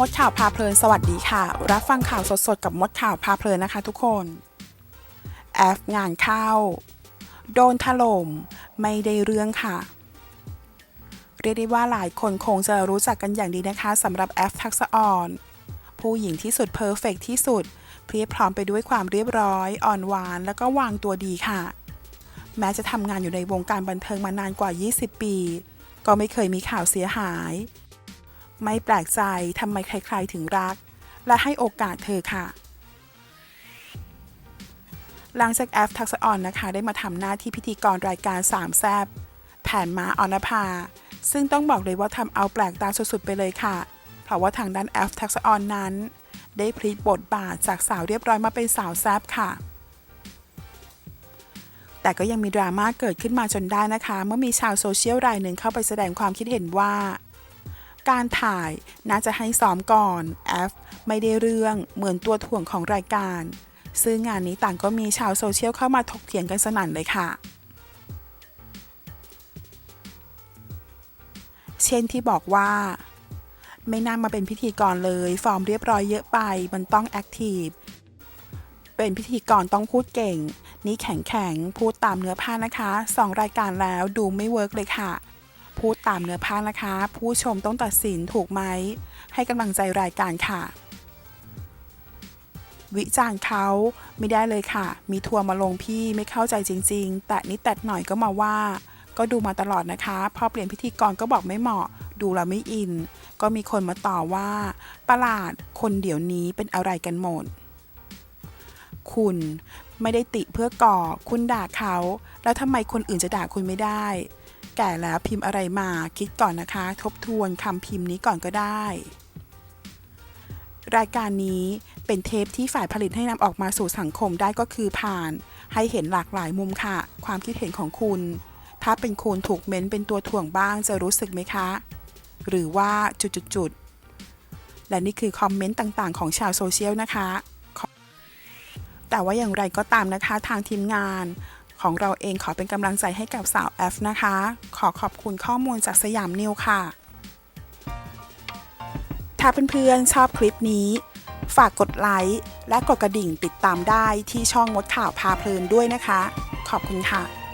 มดข่าวพาเพลิน สวัสดีค่ะ รับฟังข่าวสดๆ กับมดข่าวพาเพลินนะคะทุกคน แอฟงานเข้า โดนถล่ม ไม่ได้เรื่องค่ะ เรียกได้ว่าหลายคนคงจะรู้จักกันอย่างดีนะคะสำหรับแอฟทักษอ่อน ผู้หญิงที่สุดเพอร์เฟกที่สุด เพรียบพร้อมไปด้วยความเรียบร้อย อ่อนหวาน แล้วก็วางตัวดีค่ะ แม้จะทำงานอยู่ในวงการบันเทิงมานานกว่า 20 ปี ก็ไม่เคยมีข่าวเสียหาย ไม่แปลกใจทำไมใครๆถึงรัก และให้โอกาสเธอค่ะ หลังจากแอฟทักษอ่อนนะคะ ได้มาทำหน้าที่พิธีกรรายการสามแซบแผนมาออนภา ซึ่งต้องบอกเลยว่าทำเอาแปลกตาสุดๆไปเลยค่ะ เพราะว่าทางด้านแอฟทักษอ่อนนั้น ได้พลิกบทบาทจากสาวเรียบร้อยมาเป็นสาวแซบค่ะแต่ก็ยังมีดราม่าเกิดขึ้นมาจนได้นะคะ เมื่อมีชาวโซเชียลรายหนึ่งเข้าไปแสดงความคิดเห็นว่า การถ่ายน่าจะให้ซ้อมก่อนแอฟไม่ได้เรื่องเหมือนตัวถ่วงของรายการ ซึ่งงานนี้ต่างก็มีชาวโซเชียลเข้ามาถกเถียงกันสนั่นเลยค่ะ เช่นที่บอกว่า ไม่น่ามาเป็นพิธีกรเลย ฟอร์มเรียบร้อยเยอะไป มันต้องแอคทีฟ เป็นพิธีกรต้องพูดเก่ง นี่แข็งแข็งๆพูดตามเนื้อผ้านะคะสองรายการแล้วดูไม่เวิร์กเลยค่ะ พูดตามเนื้อผ้านะคะ ผู้ชมต้องตัดสินถูกไหม ให้กำลังใจรายการค่ะ วิจารณ์เขาไม่ได้เลยค่ะ มีทัวร์มาลงพี่ไม่เข้าใจจริง ๆ แต่นิดแต่หน่อยก็มาว่า ก็ดูมาตลอดนะคะ พอเปลี่ยนพิธีกรก็บอกไม่เหมาะ ดูแล้วไม่อิน ก็มีคนมาต่อว่า ประหลาดคนเดี๋ยวนี้เป็นอะไรกันหมด คุณไม่ได้ติเพื่อก่อ คุณด่าเขา แล้วทำไมคนอื่นจะด่าคุณไม่ได้ แก่แล้วพิมพ์อะไรมาคิดก่อนนะคะ ทบทวนคำพิมพ์นี้ก่อนก็ได้ รายการนี้เป็นเทปที่ฝ่ายผลิตให้นำออกมาสู่สังคมได้ก็คือผ่าน ให้เห็นหลากหลายมุมค่ะ ความคิดเห็นของคุณ ถ้าเป็นคุณถูกเม้นเป็นตัวถ่วงบ้างจะรู้สึกไหมคะ หรือว่าจุดๆและนี่คือคอมเมนต์ต่างๆ ของชาวโซเชียลนะคะแต่ว่าอย่างไรก็ตามนะคะทางทีมงาน ของเราเองขอเป็นกำลังใจให้กับสาวแอฟนะคะ ขอขอบคุณข้อมูลจากสยามนิวค่ะ ถ้าเพื่อนๆ ชอบคลิปนี้ ฝากกดไลค์และกดกระดิ่งติดตามได้ที่ช่องมดข่าวพาเพลินด้วยนะคะ ขอบคุณค่ะ